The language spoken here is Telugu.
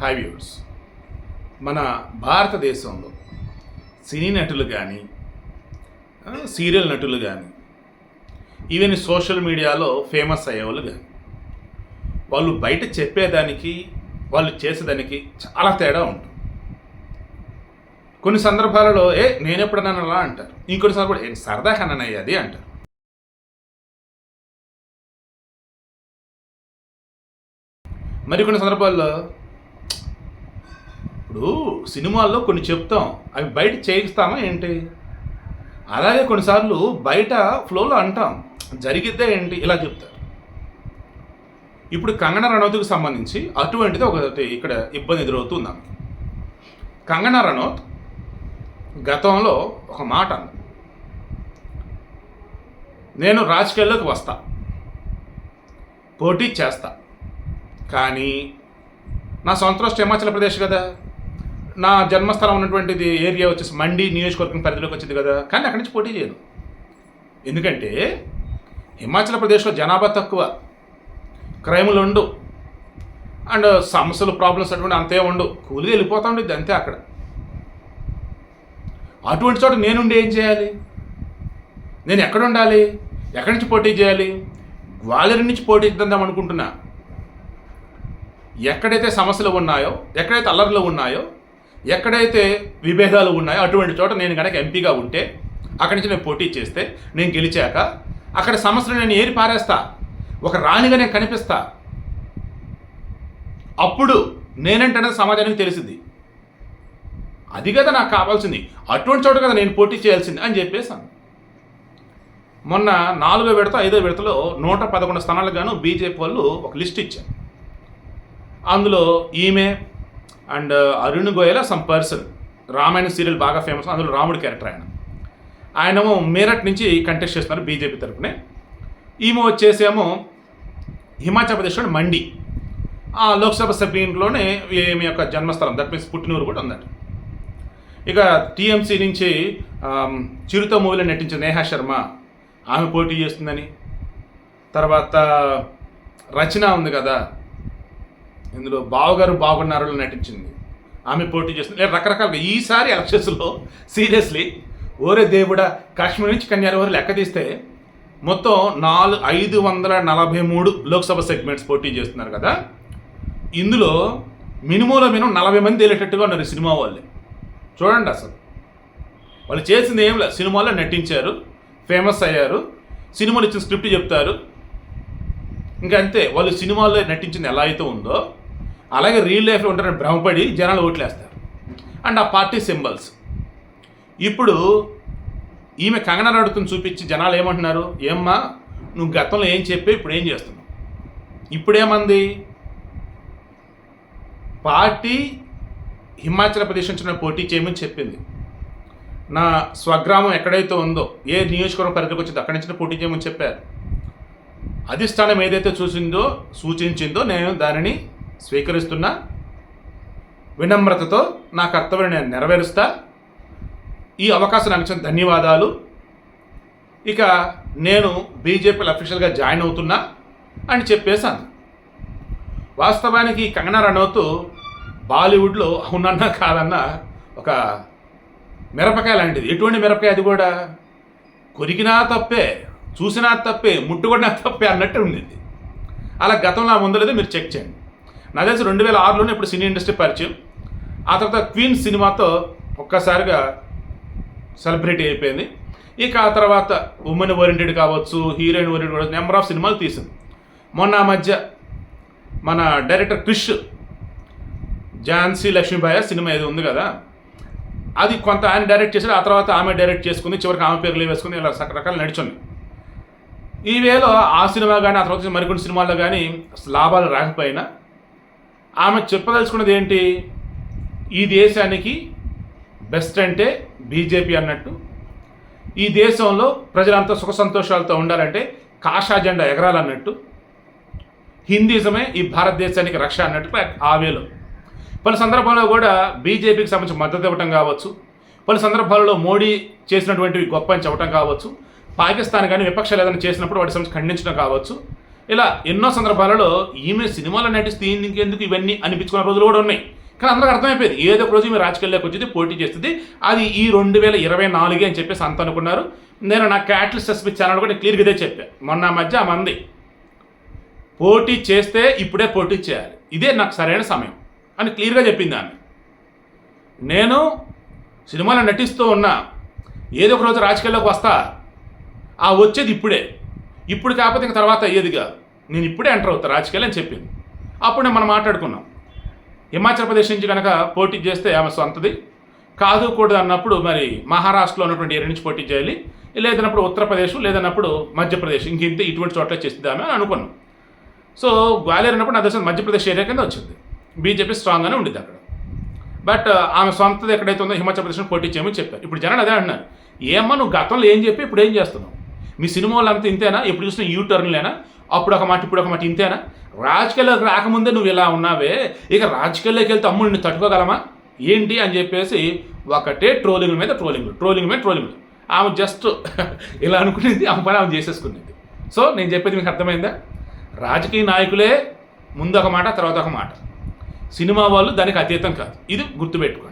హై వ్యూర్స్ మన భారతదేశంలో సినీ నటులు కానీ సీరియల్ నటులు కానీ ఈవెన్ సోషల్ మీడియాలో ఫేమస్ అయ్యేవాళ్ళు కానీ వాళ్ళు బయట చెప్పేదానికి వాళ్ళు చేసేదానికి చాలా తేడా ఉంటుంది. కొన్ని సందర్భాలలో ఏ నేను ఎప్పుడన్నా అలా అంటారు. ఇంకొన్ని సందర్భాలు ఏ సరదా కన్నయ్య అది అంటారు. మరికొన్ని సందర్భాల్లో ఇప్పుడు సినిమాల్లో కొన్ని చెప్తాం. అవి బయట చేయిస్తామా ఏంటి? అలాగే కొన్నిసార్లు బయట ఫ్లోలో అంటాం. జరిగిద్దే ఏంటి? ఇలా చెప్తారు. ఇప్పుడు కంగన రనౌత్కి సంబంధించి అటువంటిది ఒకటి ఇక్కడ ఇబ్బంది ఎదురవుతుంది ఆమెకి కంగన రనౌత్ గతంలో ఒక మాట అంది నేను రాజకీయాల్లోకి వస్తా. పోటీ చేస్తా. కానీ నా సొంత రాష్ట్రం హిమాచల్ ప్రదేశ్ కదా. నా జన్మస్థలం ఉన్నటువంటిది ఏరియా వచ్చేసి మండి నియోజకవర్గం పరిధిలోకి వచ్చింది కదా. కానీ అక్కడి నుంచి పోటీ చేయను. ఎందుకంటే హిమాచల్ ప్రదేశ్లో జనాభా తక్కువ క్రైములు ఉండు అండ్ సమస్యలు ప్రాబ్లమ్స్ అటువంటి అంతే ఉండు కూలి వెళ్ళిపోతా ఉండేది అంతే అక్కడ. అటువంటి చోట నేనుండి ఏం చేయాలి? నేను ఎక్కడ ఉండాలి? ఎక్కడి నుంచి పోటీ చేయాలి? గ్వాలియర్ నుంచి పోటీ చేద్దాం అనుకుంటున్నా. ఎక్కడైతే సమస్యలు ఉన్నాయో ఎక్కడైతే అల్లర్లు ఉన్నాయో ఎక్కడైతే విభేదాలు ఉన్నాయో అటువంటి చోట నేను కనుక ఎంపీగా ఉంటే అక్కడి నుంచి నేను పోటీ చేస్తే నేను గెలిచాక అక్కడ సమస్యలు నేను ఏరి పారేస్తా ఒక రాణిగా నేను కనిపిస్తా. అప్పుడు నేనంటే సమాజానికి తెలిసింది. అది కదా నాకు కావాల్సింది. అటువంటి చోట కదా నేను పోటీ చేయాల్సింది అని చెప్పేసాను మొన్న నాలుగో విడత ఐదో విడతలో నూట పదకొండు స్థానాలకు గాను బీజేపీ వాళ్ళు ఒక లిస్ట్ ఇచ్చారు. అందులో ఈమె and uh, Arun Goyal some person. Ramayana serial బాగా ఫేమస్ అందులో రాముడి క్యారెక్టర్ ఆయన. ఆయనేమో మీరట్ నుంచి కంటెస్ట్ చేస్తున్నారు బీజేపీ తరఫునే ఈమె వచ్చేసేమో హిమాచల్ ప్రదేశ్లో మండి. ఆ లోక్సభ సభ్యులోనే ఈమె యొక్క జన్మస్థలం దట్ మీన్స్ పుట్టినూరు కూడా ఉందట. ఇక టీఎంసీ నుంచి um, చిరుత మూవీలో నటించిన నేహా శర్మ ఆమె పోటీ చేస్తుందని. తర్వాత రచన ఉంది కదా ఇందులో బావగారు బాగున్నారులో నటించింది. ఆమె పోటీ చేస్తుంది. ఇలా రకరకాలుగా ఈసారి ఎలక్షన్స్లో సీరియస్లీ ఓరే దేవుడా కాశ్మీర్ నుంచి కన్యాకుమారి లెక్క తీస్తే మొత్తం నాలుగు ఐదు వందల నలభై మూడు లోక్సభ సెగ్మెంట్స్ పోటీ చేస్తున్నారు కదా. ఇందులో మినిమంలో మినిమం నలభై మంది వెళ్ళేటట్టుగా ఉన్నారు సినిమా వాళ్ళే. చూడండి అసలు. వాళ్ళు చేసింది ఏం లేదు. సినిమాలో నటించారు ఫేమస్ అయ్యారు సినిమాలు ఇచ్చిన స్క్రిప్ట్ చెప్తారు. ఇంకా అంతే. వాళ్ళు సినిమాల్లో నటించింది ఎలా అయితే ఉందో అలాగే రియల్ లైఫ్లో ఉంటారని భ్రమపడి జనాలు ఓట్లేస్తారు. అండ్ ఆ పార్టీ సింబల్స్ ఇప్పుడు ఈమె కంగన రడుతుని చూపించి జనాలు ఏమంటున్నారు? ఏమ్మా నువ్వు గతంలో ఏం చెప్పి ఇప్పుడు ఏం చేస్తున్నావు? ఇప్పుడేమంది? పార్టీ హిమాచల్ ప్రదేశ్ నుంచి పోటీ చేయమని చెప్పింది. నా స్వగ్రామం ఎక్కడైతే ఉందో ఏ నియోజకవర్గం పరిధికి వచ్చిందో అక్కడి నుంచి పోటీ చేయమని చెప్పారు. అధిష్టానం ఏదైతే చూసిందో సూచించిందో నేను దానిని స్వీకరిస్తున్నా వినమ్రతతో నా కర్తవ్యం నేను నెరవేరుస్తా. ఈ అవకాశం నాకు ఇచ్చిన ధన్యవాదాలు. ఇక నేను బీజేపీలో అఫీషియల్గా జాయిన్ అవుతున్నా అని చెప్పేశాను వాస్తవానికి ఈ కంగనా రనౌత్ బాలీవుడ్లో అవునన్నా కాదన్నా ఒక మిరపకాయ లాంటిది. ఎటువంటి మిరపకాయ అది కూడా? కొరికినా తప్పే చూసినా తప్పే ముట్టుకున్నా తప్పే అన్నట్టు ఉండింది. అలా గతంలో ఆ మీరు చెక్ చేయండి. నాకు తెలిసి రెండు వేల ఆరులోనే ఇప్పుడు సినీ ఇండస్ట్రీ పరిచయం. ఆ తర్వాత క్వీన్ సినిమాతో ఒక్కసారిగా సెలబ్రిటీ అయిపోయింది. ఇక ఆ తర్వాత ఉమెన్ ఓరియంటెడ్ కావచ్చు హీరోయిన్ ఓరియంటెడ్ కావచ్చు నెంబర్ ఆఫ్ సినిమాలు తీసింది. మొన్న ఆ మధ్య మన డైరెక్టర్ క్రిష్ ఝాన్సీ లక్ష్మీబాయ సినిమా ఏదో ఉంది కదా? అది కొంత ఆయన డైరెక్ట్ చేశాడు ఆ తర్వాత ఆమె డైరెక్ట్ చేసుకుంది చివరికి ఆమె పేర్లు వేసుకుంది ఇలా రకరకాలు నడిచింది. ఈ వేలో ఆ సినిమా కానీ ఆ తర్వాత మరికొన్ని సినిమాల్లో కానీ లాభాలు రాకపోయినా ఆమె చెప్పదలుచుకున్నది ఏంటి? ఈ దేశానికి బెస్ట్ అంటే బీజేపీ అన్నట్టు. ఈ దేశంలో ప్రజలంతా సుఖ సంతోషాలతో ఉండాలంటే కాషా జెండా ఎగరాలన్నట్టు. హిందీజమే ఈ భారతదేశానికి రక్ష అన్నట్టు ఆ పలు సందర్భాల్లో కూడా బీజేపీకి సంబంధించి మద్దతు ఇవ్వటం కావచ్చు. పలు సందర్భాల్లో మోడీ చేసినటువంటివి గొప్ప అని చెప్పడం కావచ్చు. పాకిస్తాన్ కానీ విపక్షాలు ఏదైనా చేసినప్పుడు వాటి సంబంధించి ఖండించడం కావచ్చు. ఇలా ఎన్నో సందర్భాలలో ఈమె సినిమాలో నటిస్తే ఇంకెందుకు ఇవన్నీ అనిపించుకున్న రోజులు కూడా ఉన్నాయి. కానీ అందరికి అర్థమైపోయింది. ఏదో ఒక రోజు ఈమె రాజకీయాల్లోకి వచ్చింది పోటీ చేస్తుంది. అది ఈ రెండు వేల ఇరవై నాలుగే అని చెప్పేసి అంత అనుకున్నారు. నేను నా క్యాటలిస్ట్ ఎస్పీ ఛానల్ కూడా క్లియర్గా ఇదే చెప్పాను మొన్న మధ్య ఆ మంది. పోటీ చేస్తే ఇప్పుడే పోటీ చేయాలి. ఇదే నాకు సరైన సమయం అని క్లియర్గా చెప్పింది ఆమె. నేను సినిమాలో నటిస్తూ ఉన్నా. ఏదో ఒక రోజు రాజకీయాల్లోకి వస్తా. ఆ వచ్చేది ఇప్పుడే. ఇప్పుడు కాకపోతే ఇంక తర్వాత అయ్యేది కాదు. నేను ఇప్పుడే ఎంటర్ అవుతా రాజకీయాలు అని చెప్పింది. అప్పుడే మనం మాట్లాడుకున్నాం. హిమాచల్ ప్రదేశ్ నుంచి కనుక పోటీ చేస్తే ఆమె సొంతది. కాదు కూడదు అన్నప్పుడు మరి మహారాష్ట్రలో ఉన్నటువంటి ఏరి నుంచి పోటీ చేయాలి. లేదన్నప్పుడు ఉత్తరప్రదేశ్ లేదన్నప్పుడు మధ్యప్రదేశ్. ఇంక ఇంతే ఇటువంటి చోట్ల చేస్తుందామే అని అనుకున్నాం. సో గ్వాలియర్ అన్నప్పుడు నా దర్శనం మధ్యప్రదేశ్ ఏరియా కింద వచ్చింది. బీజేపీ స్ట్రాంగ్గానే ఉండింది అక్కడ. బట్ ఆమె సొంతది ఎక్కడైతే ఉందో హిమాచల్ ప్రదేశ్ పోటీ చేయమని చెప్పారు. ఇప్పుడు జనాలు అదే అంటున్నారు. ఏమన్నా నువ్వు గతంలో ఏం చెప్పి ఇప్పుడు ఏం చేస్తున్నావు? మీ సినిమా వాళ్ళంతా ఇంతేనా? ఎప్పుడు చూసినా యూ టర్న్లేనా? అప్పుడు ఒక మాట ఇప్పుడు ఒక మాట ఇంతేనా? రాజకీయాల్లోకి రాకముందే నువ్వు ఇలా ఉన్నావే. ఇక రాజకీయాల్లోకి వెళ్తే అమ్ముడు నిన్ను తట్టుకోగలమా? ఏంటి అని చెప్పేసి ఒకటే ట్రోలింగ్ మీద ట్రోలింగ్ ట్రోలింగ్ మీద ట్రోలింగ్. ఆమె జస్ట్ ఇలా అనుకునేది ఆమె పని ఆమె చేసేసుకునేది. సో నేను చెప్పేది మీకు అర్థమైందా? రాజకీయ నాయకులే ముందు ఒక మాట తర్వాత ఒక మాట. సినిమా వాళ్ళు దానికి అతీతం కాదు. ఇది గుర్తుపెట్టుకోండి.